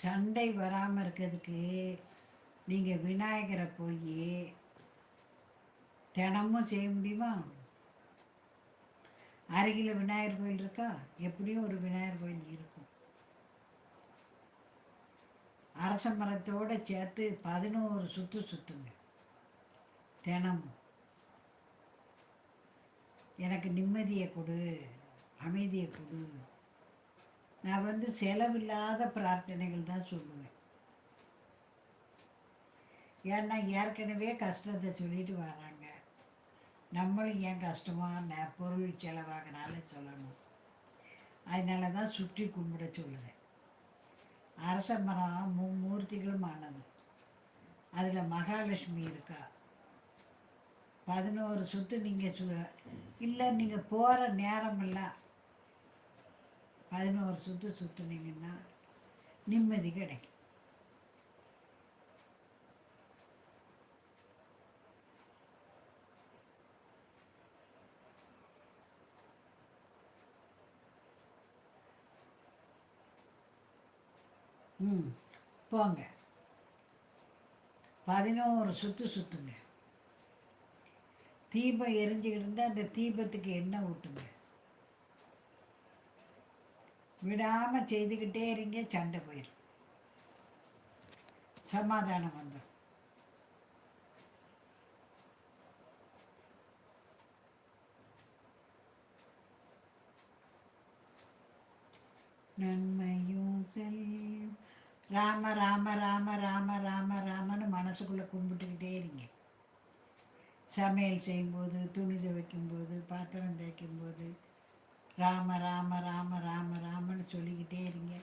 சண்டை வராமல் இருக்கிறதுக்கு நீங்கள் விநாயகரை போய் தினமும் செய்ய முடியுமா? அருகில் விநாயகர் கோயில் இருக்கா? எப்படியும் ஒரு விநாயகர் கோயில் இருக்கும். அரச மரத்தோடு சேர்த்து பதினோரு சுற்று சுற்றுங்க தினமும். எனக்கு நிம்மதியை கொடு அமைதியை கொடு. நான் வந்து செலவில்லாத பிரார்த்தனைகள் தான் சொல்லுவேன். ஏன்னா ஏற்கனவே கஷ்டத்தை சொல்லிட்டு வராங்க. நம்மளும் ஏன் கஷ்டமாக நான் பொருள் செலவாகனால சொல்லணும். அதனால தான் சுற்றி கும்பிட சொல்லுவேன். அரச மரம் மும்மூர்த்திகளும் ஆனது. அதில் மகாலட்சுமி இருக்கா? பதினோரு சுற்று நீங்கள் சு இல்லை நீங்கள் போகிற நேரமெல்லாம் பதினோரு சுற்று சுற்றுனீங்கன்னா நிம்மதி கிடைக்கும். ம் போங்க. பதினோரு சுற்று சுற்றுங்க தீபம் எரிஞ்சுக்கிட்டு இருந்தால் அந்த தீபத்துக்கு எண்ணெய் ஊற்றுங்க விடாமல் செய்துக்கிட்டே இருங்க சண்டை போயிடும் சமாதானம் வந்துடும் நன்மையும் செல் ராம ராம ராம ராம ராம ராமன்னு மனசுக்குள்ளே கும்பிட்டுக்கிட்டே இருங்க. சமையல் செய்யும்போது துணி துவைக்கும்போது பாத்திரம் தேய்க்கும்போது ராம ராம ராம ராம ராமன்னு சொல்லிக்கிட்டே இருங்க.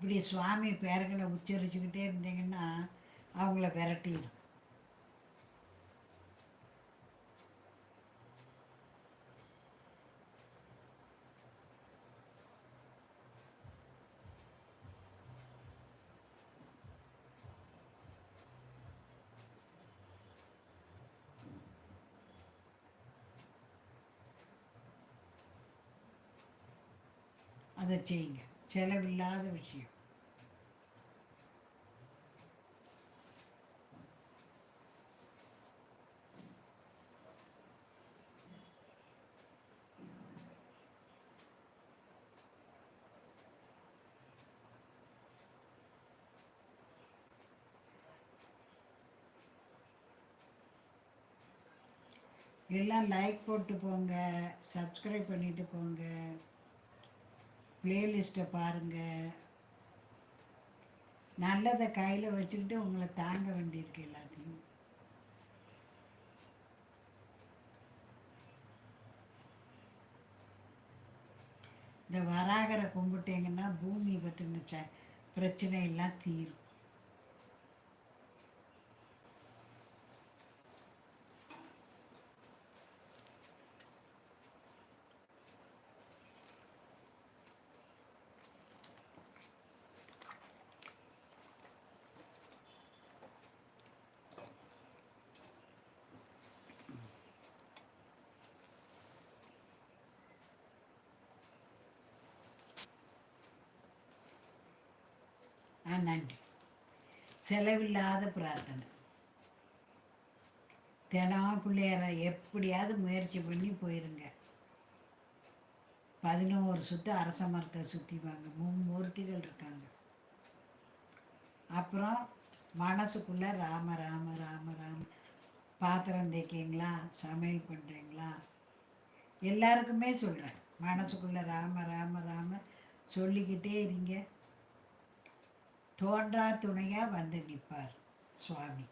இப்படி சுவாமி பேர்களை உச்சரிச்சுக்கிட்டே இருந்தீங்கன்னா அவங்கள விரட்டிடும் அதை செய்யுங்க. செலவில்லாத விஷயம். எல்லாம் லைக் போட்டு போங்க சப்ஸ்கிரைப் பண்ணிட்டு போங்க. ப்ளேலிஸ்ட்டை பாருங்கள் நல்லதை கையில் வச்சுக்கிட்டு உங்களை தாங்க வேண்டியிருக்கு எல்லாத்தையும். இந்த வராகரை கும்பிட்டீங்கன்னா பூமி பற்றின ச பிரச்சனையெல்லாம் தீரும். நன்றி செலவில்லாத பிரார்த்தனை தினம் பிள்ளையார எப்படியாவது முயற்சி பண்ணி போயிருங்க பதினோரு சுற்று அரச மரத்தை சுற்றிப்பாங்க மும்மூர்த்திகள் இருக்காங்க அப்புறம் மனசுக்குள்ளே ராம ராம ராம ராம பாத்திரம் தேய்க்கிங்களா சமையல் பண்ணுறீங்களா எல்லாருக்குமே சொல்கிறேன் மனசுக்குள்ளே ராம ராம ராம சொல்லிக்கிட்டே இருங்க தோன்றா துணையாக வந்து நிற்பார் சுவாமி.